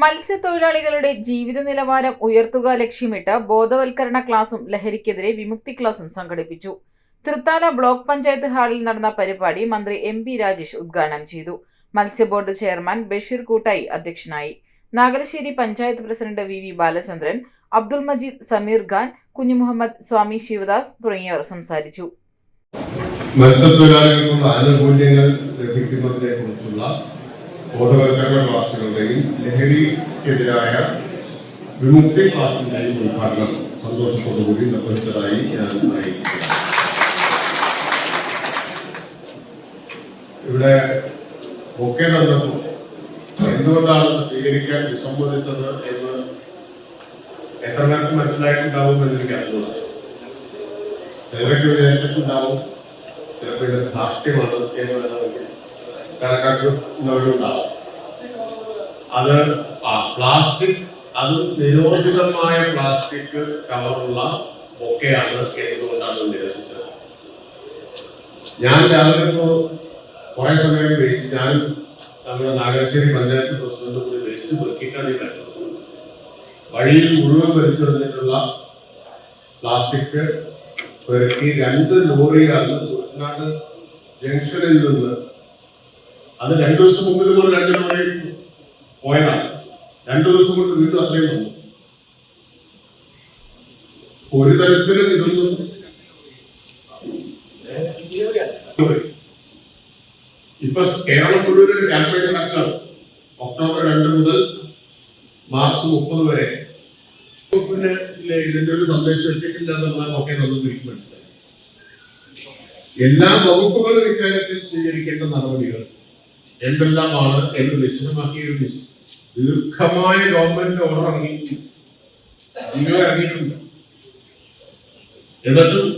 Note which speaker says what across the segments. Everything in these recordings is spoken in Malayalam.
Speaker 1: മത്സ്യത്തൊഴിലാളികളുടെ ജീവിത നിലവാരം ഉയർത്തുക ലക്ഷ്യമിട്ട് ബോധവൽക്കരണ ക്ലാസും ലഹരിക്കെതിരെ വിമുക്തി ക്ലാസും സംഘടിപ്പിച്ചു. തൃത്താല ബ്ലോക്ക് പഞ്ചായത്ത് ഹാളിൽ നടന്ന പരിപാടി മന്ത്രി എം പി രാജേഷ് ഉദ്ഘാടനം ചെയ്തു. മത്സ്യബോർഡ് ചെയർമാൻ ബഷീർ കൂട്ടായി അധ്യക്ഷനായി. Nagalassery panchayat president V V Balachandran Abdul Majeed Sameer Khan Kunjumuhammad Swami Sivadas തുടങ്ങിയവർ സംസാരിച്ചു.
Speaker 2: മത്സ്യത്തൊഴിലാളികൾക്കുള്ള ആനുകൂല്യങ്ങൾ ലഭിക്കുന്നതിനെ കുറിച്ചുള്ള ബോധവൽക്കരണ ക്ലാസുകളുടെയും ലഹരിക്കെതിരായ വിമുക്തി ക്ലാസിന്റെയും ഉദ്ഘാടനം സന്തോഷത്തോടുകൂടി നിർവഹിച്ചതായി ഞാൻ അറിയിക്കുന്നു ഇവിടെ ഒക്കെ തന്നപ്പോൾ എന്തുകൊണ്ടാണ് സ്വീകരിക്കാൻ വിസമ്മതിച്ചത് എന്ന് എത്ര പേർക്ക് മനസ്സിലായിട്ടുണ്ടാവുമെന്ന് എനിക്ക് അറിഞ്ഞൂടാ ചിലരൊക്കെ വിചാരിച്ചിട്ടുണ്ടാവും ചിലപ്പോൾ ഇത് ധാർഷ്ട്യമാണ് എന്ന് വേണമെങ്കിൽ കണക്കാക്കുന്നവരുണ്ടാവും അത് പ്ലാസ്റ്റിക് അത് നിരോധിതമായ പ്ലാസ്റ്റിക് കവറുള്ള ബൊക്കെയാണ് എന്നതുകൊണ്ടാണ് നിരസിച്ചത് ഞാൻ രാവിലെ ഇപ്പോൾ കുറെ സമയം വേസ്റ്റ് ഞാൻ നമ്മുടെ നാഗശ്ശേരി പഞ്ചായത്ത് പ്രസിഡന്റ് കൂടി വേസ്റ്റ് പെറുക്കിക്കാണ് ഈ കണ്ടത് വഴിയിൽ മുഴുവൻ വലിച്ചെറിഞ്ഞിട്ടുള്ള പ്ലാസ്റ്റിക് പെറുക്കി രണ്ട് ലോറിയാണ് കുട്ടനാട് ജംഗ്ഷനിൽ നിന്ന് അത് രണ്ടു ദിവസം മുമ്പിൽ പോലും രണ്ട് ലോറി പോയതാണ്. രണ്ടു ദിവസം കൊണ്ട് വീണ്ടും അത്രയും വന്നു. ഒരു തരത്തിലും ഇതൊന്നും ഇപ്പൊ കേരളം മുഴുവൻ ഒരു ക്യാമ്പയിൻ നടക്കുകയാണ്. ഒക്ടോബർ രണ്ട് മുതൽ മാർച്ച് മുപ്പത് വരെ. പിന്നെ ഇതിന്റെ ഒരു സന്ദേശം എത്തിയിട്ടില്ല എന്നുള്ള ഒക്കെ നമുക്ക് എനിക്ക് മനസ്സിലായി എല്ലാ വകുപ്പുകളും ഇക്കാര്യത്തിൽ സ്വീകരിക്കേണ്ട നടപടികൾ എന്തെല്ലാമാണ് എന്ന് വിശദമാക്കിയിരുന്നു ദീർഘമായ ഗവൺമെന്റ് ഓർഡർ ഇറങ്ങിയിട്ടുണ്ട് ജിയോ ഇറങ്ങിയിട്ടുണ്ട്. എന്നിട്ടും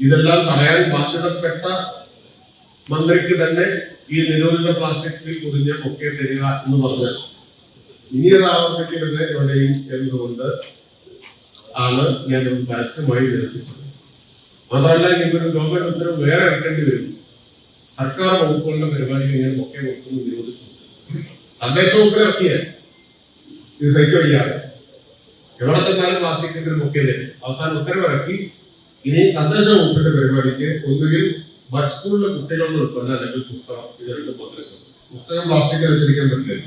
Speaker 2: ഇതെല്ലാം തടയാൻ ബാധ്യതപ്പെട്ട മന്ത്രിക്ക് തന്നെ ഈ നിരോധിത പ്ലാസ്റ്റിക്സിൽ കുറിഞ്ഞ ഒക്കെ തരിക എന്ന് പറഞ്ഞാൽ ഇനി അത് ആവർത്തിക്കരുത് എവിടെയും എന്നതുകൊണ്ട് ആണ് ഞാൻ പരസ്യമായി നിരസിച്ചത് മാത്രമല്ല ഇനിയിപ്പോൾ ഗവൺമെന്റ് ഉത്തരവ് വേറെ ഇറക്കേണ്ടി വരും. സർക്കാർ വകുപ്പുകളുടെ പരിപാടികൾ ഇങ്ങനെ ഒക്കെ വകുപ്പ് നിരോധിച്ചു. തദ്ദേശ വകുപ്പിനെ ഇറക്കിയ ഇത് സഹിക്കോ വയ്യാതെ. എവിടെ ചെന്നാലും പ്ലാസ്റ്റിക്കിന്റെ ഒരു മുഖ്യ തരും അവസാനം ഉത്തരവിറക്കി ഇനി തദ്ദേശ വകുപ്പിന്റെ പരിപാടിക്ക് ഒന്നുകിൽ ബഡ് സ്കൂളിലെ കുട്ടികളുടെ ഉൾപ്പെടെ അല്ലെങ്കിൽ പുസ്തകം ഇത് രണ്ടും പങ്കെടുക്കും പുസ്തകം പ്ലാസ്റ്റിക്കിൽ വെച്ചിരിക്കാൻ പറ്റില്ല.